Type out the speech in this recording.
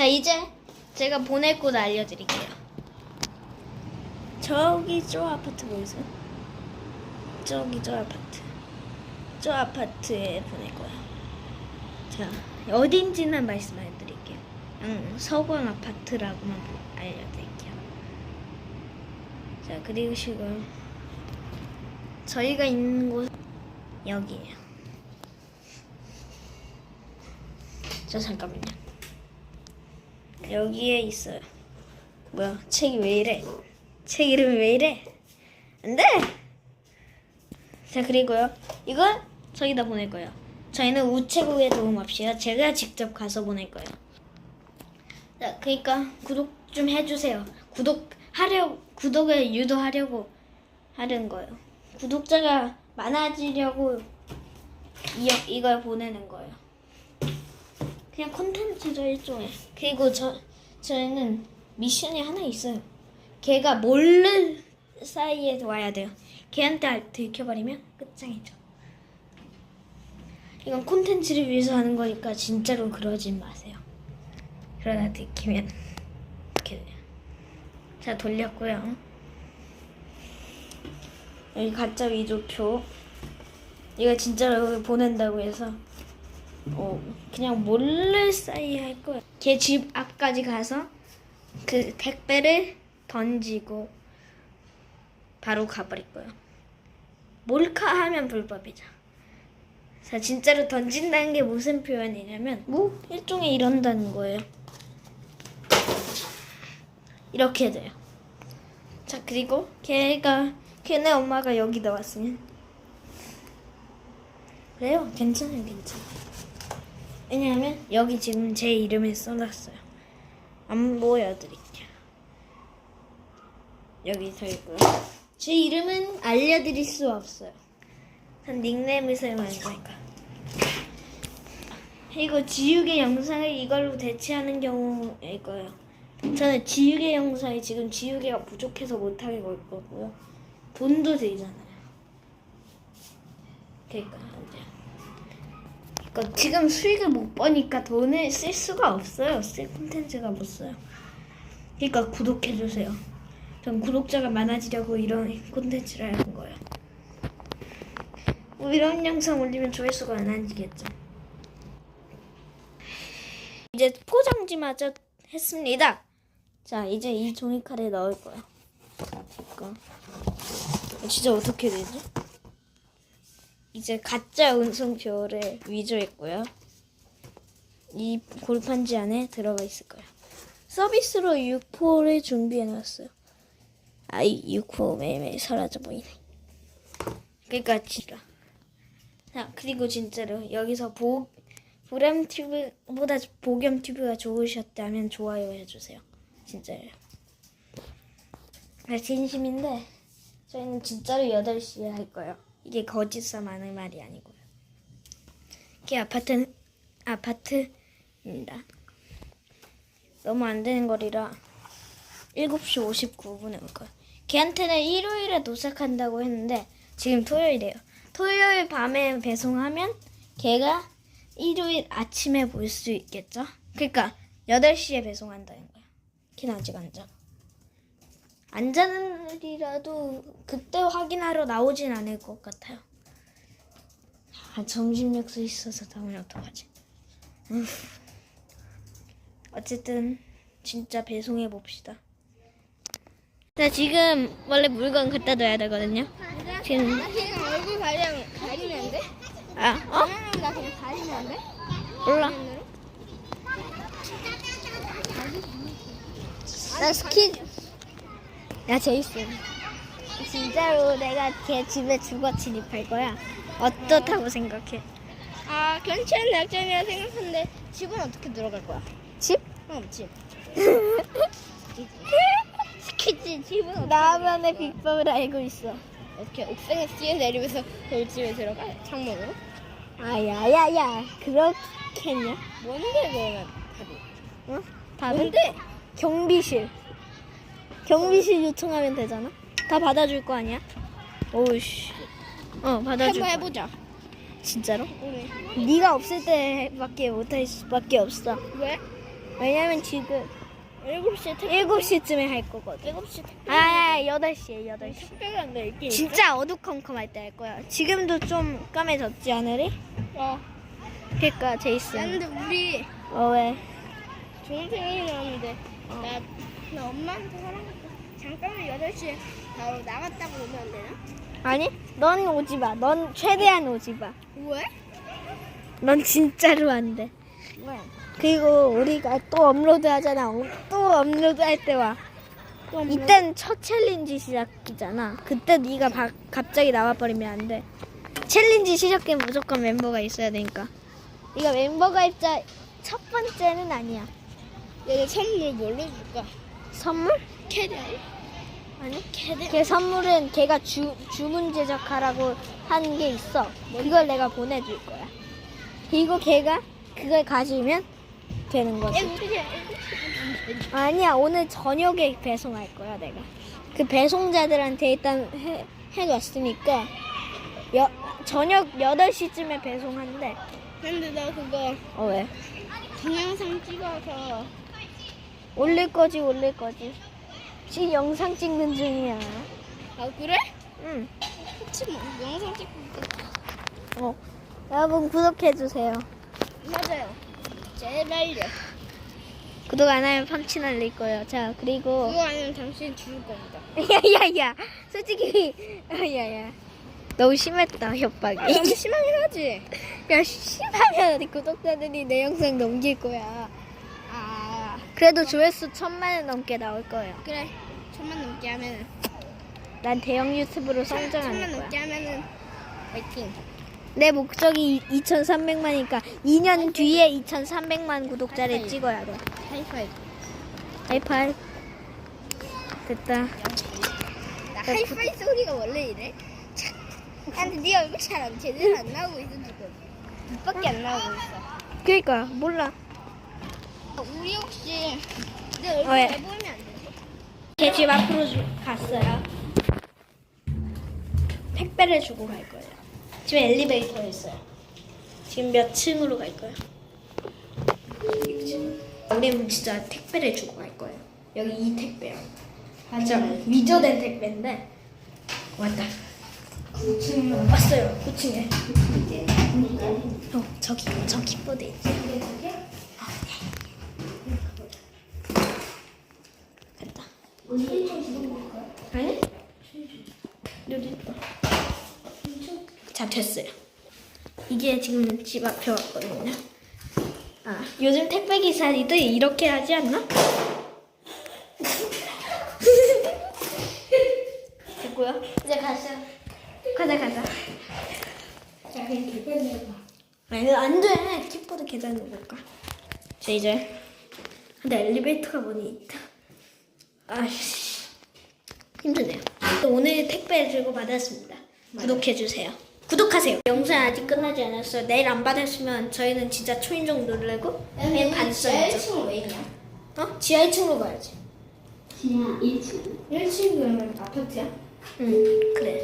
자 이제 제가 보낼 곳 알려드릴게요. 저기 저 아파트 보이세요? 저기 저 아파트. 저 아파트에 보낼 거야. 자 어딘지는 말씀 안 드릴게요. 응, 서광 아파트라고만 알려드릴게요. 자 그리고 지금 저희가 있는 곳 여기에요. 저 잠깐만요. 여기에 있어요. 뭐야? 책이 왜 이래? 책 이름이 왜 이래? 안 돼! 자, 그리고요. 이건 저기다 보낼 거예요. 저희는 우체국에 도움 없이요. 제가 직접 가서 보낼 거예요. 자, 그러니까 구독 좀 해주세요. 구독하려 구독을 유도하려고 하는 거예요. 구독자가 많아지려고 이, 이걸 보내는 거예요. 그냥 콘텐츠죠 일종의. 그리고 저 저희는 미션이 하나 있어요. 걔가 모를 사이에 와야 돼요. 걔한테 들켜버리면 끝장이죠. 이건 콘텐츠를 위해서 하는 거니까 진짜로 그러지 마세요. 그러다 들키면 이렇게 돼요. 자 돌렸고요. 여기 가짜 위조표. 이거 진짜로 보낸다고 해서 어, 그냥 몰래 사이 할 거야. 걔 집 앞까지 가서 그 택배를 던지고 바로 가버릴 거야. 몰카 하면 불법이죠. 자, 진짜로 던진다는 게 무슨 표현이냐면 뭐 일종의 이런다는 거예요. 이렇게 돼요. 자, 그리고 걔가 걔네 엄마가 여기 나왔으면 그래요. 괜찮아요, 괜찮아. 왜냐하면 여기 지금 제 이름을 써놨어요. 안 보여드릴게요. 여기 서 있고요. 제 이름은 알려드릴 수 없어요. 전 닉네임을 사용하는 거니까. 그리고 지우개 영상을 이걸로 대체하는 경우일 거예요. 저는 지우개 영상이 지금 지우개가 부족해서 못하게 걸 거고요. 돈도 들잖아요. 그러니까 안 돼요. 그러니까 지금 수익을 못 버니까 돈을 쓸 수가 없어요. 쓸 콘텐츠가 못 써요. 그러니까 구독해 주세요. 전 구독자가 많아지려고 이런 콘텐츠를 하는 거예요. 뭐 이런 영상 올리면 조회수가 많아지겠죠. 이제 포장지마저 했습니다. 자, 이제 이 종이 칼에 넣을 거야. 이거. 진짜 어떻게 되지? 이제 가짜 운송표를 위조했고요. 이 골판지 안에 들어가 있을 거예요. 서비스로 6포를 준비해 놨어요. 아이 6포 매일매일 사라져 보이네. 그러니까 진짜. 자 그리고 진짜로 여기서 보 보람 튜브보다 보겸 튜브가 좋으셨다면 좋아요 해주세요. 진짜요. 아, 진심인데 저희는 진짜로 8시에 할 거예요. 이게 거짓삼 하는 말이 아니고요. 이게 아파트 아파트입니다. 너무 안 되는 거리라 7시 59분에 올 거예요. 걔한테는 일요일에 도착한다고 했는데 지금 토요일이에요. 토요일 밤에 배송하면 걔가 일요일 아침에 볼 수 있겠죠? 그러니까 8시에 배송한다는 거야. 걔는 아직 안 자. 안 자는 날이라도 그때 확인하러 나오진 않을 것 같아요. 아, 점심 약속 있어서 다음에 어떡하지? 음. 어쨌든 진짜 배송해 봅시다. 자 지금 원래 물건 갖다 둬야 되거든요. 지금 나 그냥 얼굴 가리면 가리면 안 돼? 아 어? 나 그냥 가리면 안 돼? 몰라. 나 스키 야 제이슨. 진짜로 내가 걔 집에 주거 침입할 거야. 어떻다고 생각해? 아 괜찮은 약점이라 생각했는데 집은 어떻게 들어갈 거야? 집? 어 집. 스키지 집은 어떻게 나만의 비법을 알고 있어. 어떻게 옥상에 뛰어 내리면서 돌집에 들어가? 창문으로? 아야야야 그렇겠냐? 뭔데 그러면 답이? 응? 답은 뭔데? 경비실. 경비실 요청하면 되잖아. 다 받아줄 거 아니야? 오우씨. 어 받아줄 한번 거야. 해보자. 진짜로? 왜? 네가 없을 때밖에 못할 수밖에 없어. 왜? 왜냐면 지금 7시에 택배 7시쯤에 할 거거든. 7시 택배 아, 8시에 8시. 택배가 안 돼. 이게 진짜 어두컴컴할 때 할 거야. 지금도 좀 까매졌지 않으리? 어. 그니까 야, 제이슨. 근데 우리 어 왜? 좋은 생각이 나는데 나, 나 엄마한테 사랑했다. 잠깐만 8시에 바로 나갔다고 오면 안 되나? 아니, 넌 오지 마. 넌 최대한 오지 마. 왜? 넌 진짜로 안 돼. 왜? 그리고 우리가 또 업로드 하잖아. 어, 또 업로드 할 때 와. 또 뭐- 이땐 첫 챌린지 시작이잖아. 그때 네가 바- 갑자기 나와버리면 안 돼. 챌린지 시작엔 무조건 멤버가 있어야 되니까. 네가 멤버가 입자 첫 번째는 아니야. 얘네 선물 뭘로 줄까? 선물? 캐리어? 아니. 캐리어? 걔 선물은 걔가 주, 주문 제작하라고 한 게 있어. 그걸 내가 보내줄 거야. 그리고 걔가 그걸 가지면 되는 거지. 아니야, 오늘 저녁에 배송할 거야, 내가. 그 배송자들한테 일단 해, 해놨으니까, 여, 저녁 8시쯤에 배송한대. 근데 나 그거 어, 왜? 동영상 찍어서 올릴 거지, 올릴 거지. 지금 영상 찍는 중이야. 아 그래? 응. 뭐 영상 찍고 있겠다. 어. 여러분, 구독해주세요. 맞아요. 제발요. 구독 안 하면 펀치 날릴 거예요. 자, 그리고. 그거 아니면 당신 죽을 겁니다. 야야야 솔직히 야야 너무 심했다 협박이 너무 심하긴 하지. 야 심하면 구독자들이 내 영상 넘길 거야 아 그래도 조회수 천만은 넘게 나올 거예요 그래. 천만 넘게 하면은 난 대형 유튜브로 천만 성장할 넘게 거야 하면은 화이팅. 내 목적이 2300만이니까 2년 뒤에 2300만 구독자를. 찍어야 돼 하이파이브. 하이파이 됐다 나 하이파이 소리가 원래 이래? 근데 네 얼굴 잘 안 제대로 안 나오고 있어 지금. 입밖에 안 나오고 있어. 그니까 몰라 어, 우리 혹시 내 얼굴 왜? 잘 보이면 안 되지? 제 집 앞으로 주- 갔어요. 택배를 주고 갈 거예요. 지금 엘리베이터에 있어요. 지금 몇 층으로 갈 거예요? 6층. 우리는 진짜 택배를 주고 갈 거예요. 여기 이 택배요. 진짜 위조된 택배인데 왔다. 9층 왔어요. 9층에. 어 저기 저 킥보드 있지. 아니? 여기 자 됐어요. 이게 지금 집 앞에 왔거든요. 아 요즘 택배 기사들이 이렇게 하지 않나? 됐고요. 이제 가자. 가자 가자. 자 그냥 계단 내봐. 아니 안돼. 킥보드 계단 내볼까? 자 이제 근데 엘리베이터가 뭐니 있다. 아씨 힘드네요. 오늘 택배 주고 받았습니다. 구독해 주세요. 구독하세요. 영상 아직 끝나지 않았어요. 내일 안 받았으면 저희는 진짜 초인종 누르고 그냥 반성이죠. 1층은 왜 있냐? 어? 지하 1층으로 가야지. 지하 1층. 1층 그러면 아파트야? 응 그래.